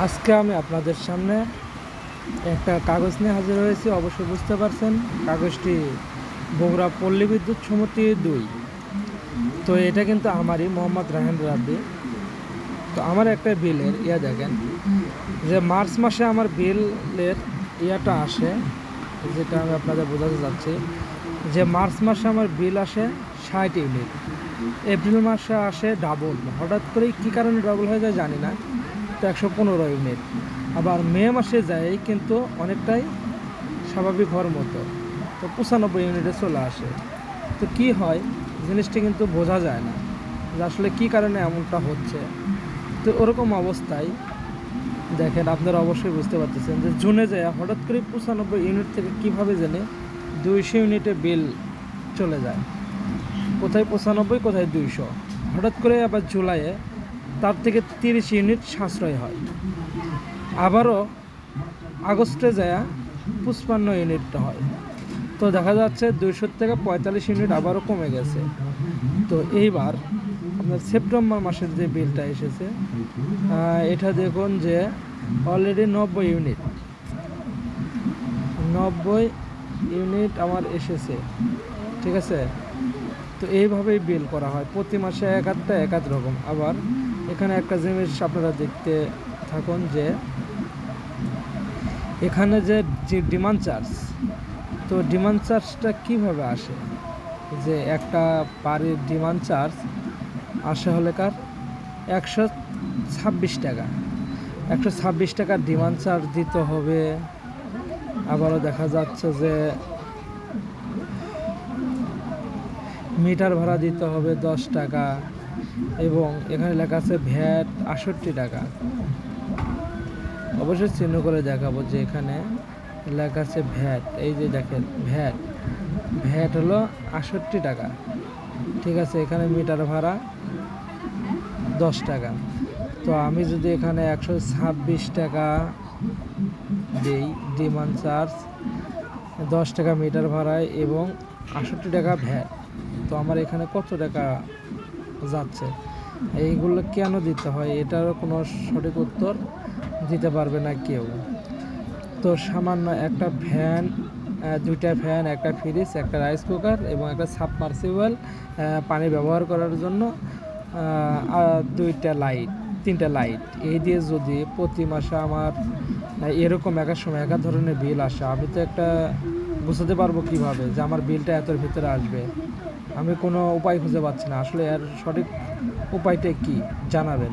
আজকে আমি আপনাদের সামনে একটা কাগজ নিয়ে হাজির হয়েছি, অবশ্যই বুঝতে পারছেন। কাগজটি বগুড়া পল্লী বিদ্যুৎ সমিতি দুই। তো এটা কিন্তু আমারই, মোহাম্মদ রাহেন রাব্বি। তো আমার একটা বিলের ইয়া দেখেন, যে মার্চ মাসে আমার বিলের ইয়াটা আসে, যেটা আমি আপনাদের বোঝাতে চাচ্ছি, যে মার্চ মাসে আমার বিল আসে ষাট ইউনিট। এপ্রিল মাসে আসে ডাবল। হঠাৎ করে কী কারণে ডাবল হয়ে যায় জানি না। তো একশো পনেরো ইউনিট আবার মে মাসে যায় কিন্তু অনেকটাই স্বাভাবিক হওয়ার মতো। তো পঁচানব্বই ইউনিটে চলে আসে। তো কি হয়? জিনিসটি কিন্তু বোঝা যায় না। যে আসলে কী কারণে এমনটা হচ্ছে? তো ওরকম অবস্থায় দেখেন, আপনারা অবশ্যই বুঝতে পারতেছেন যে জুনে যায়, হঠাৎ করে পঁচানব্বই ইউনিট থেকে কীভাবে জেনে দুইশো ইউনিটে বিল চলে যায়। কোথায় পঁচানব্বই, কোথায় দুইশো। হঠাৎ করে আবার জুলাইয়ে তার থেকে তিরিশ ইউনিট সাশ্রয় হয়। আবারও আগস্টে যায় পঁচপান্ন ইউনিটটা হয়। তো দেখা যাচ্ছে দুইশো থেকে পঁয়তাল্লিশ ইউনিট আবারও কমে গেছে। তো এইবার আপনার সেপ্টেম্বর মাসের যে বিলটা এসেছে এটা দেখুন যে অলরেডি নব্বই ইউনিট নব্বই ইউনিট আমার এসেছে। ঠিক আছে? তো এইভাবেই বিল করা হয়। প্রতি মাসে এক আধটা, এক আধ রকম। আবার এখানে একটা জিনিস আপনারা দেখতে থাকুন যে, এখানে যে ডিমান্ড চার্জ তো ডিমান্ড চার্জটা কীভাবে আসে? যে একটা বাড়ির ডিমান্ড চার্জ আসে হলে কার? একশো ছাব্বিশ টাকা। একশো ছাব্বিশ টাকার ডিমান্ড চার্জ দিতে হবে। আবারও দেখা যাচ্ছে যে মিটার ভাড়া দিতে হবে দশ টাকা এবং এখানে লেখা আছে ভ্যাট আষট্টি টাকা। অবশ্যই চিহ্ন করে দেখাবো যে এখানে লেখা আছে ভ্যাট। এই যে দেখেন, ভ্যাট। ভ্যাট হলো আটষট্টি টাকা। ঠিক আছে, এখানে মিটার ভাড়া দশ টাকা। তো আমি যদি এখানে একশো ছাব্বিশ টাকা দিই ডিমান্ড চার্জ, দশ টাকা মিটার ভাড়ায় এবং আটষট্টি টাকা ভ্যাট। তো আমার এখানে কত টাকা যাচ্ছে? এইগুলো কেন দিতে হয়? এটারও কোনো সঠিক উত্তর দিতে পারবে না কেউ। তো সামান্য একটা ভ্যান দুইটা ফ্যান, একটা ফ্রিজ একটা রাইস কুকার এবং একটা সাবমার্সিবল পানি ব্যবহার করার জন্য দুইটা লাইট তিনটা লাইট এই দিয়ে যদি প্রতি মাসে আমার এরকম একা সময়, একা ধরনের বিল আসে, আমি তো একটা বুঝাতে পারব কীভাবে যে আমার বিলটা এতর ভিতরে আসবে? আমি কোনো উপায় খুঁজে পাচ্ছি না। আসলে এর সঠিক উপায়টা কি? জানাবেন।